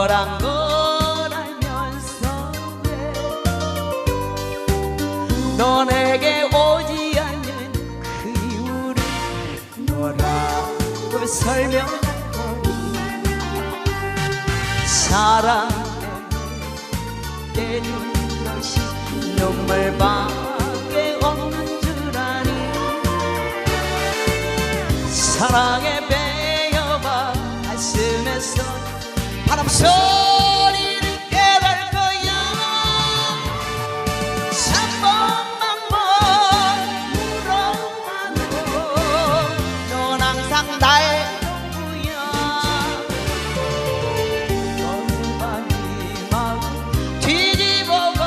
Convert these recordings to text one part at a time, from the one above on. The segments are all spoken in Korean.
너란 걸 알면서 왜 너에게 오지 않는 그 이유를 너라고 설명할 거니 사랑 때문에 내는 바람 소리를 깨달 거야. 한 번만 물어봐도 넌 항상 나의 전부야. 너만 이 마음 뒤집어봐.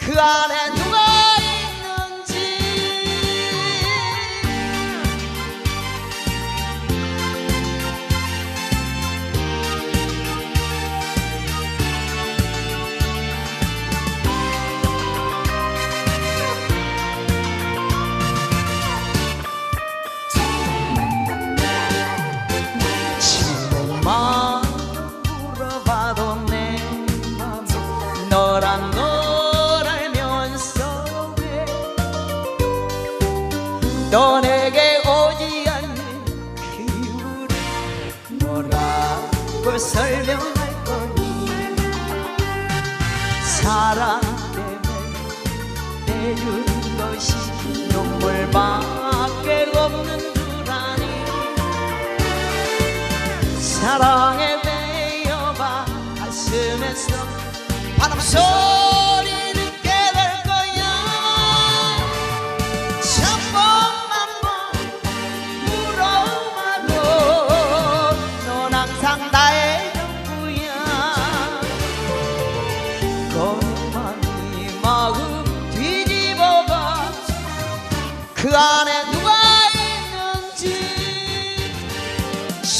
그 안에 너에게 오지 않는 그 이유를 뭐라고 설명할 거니. 사랑 때문에 내준 것이 눈물밖에 없는 줄 아니. 사랑에 베어봐 가슴에서 바람 소 그 안에 누가 있는지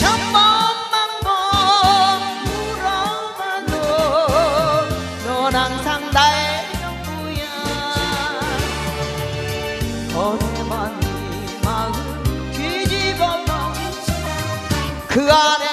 한 번만 물어봐도 넌 항상 나의 전부야. 꺼내만 이 마음 뒤집어봐 그 안에 누가 있는지 그 안에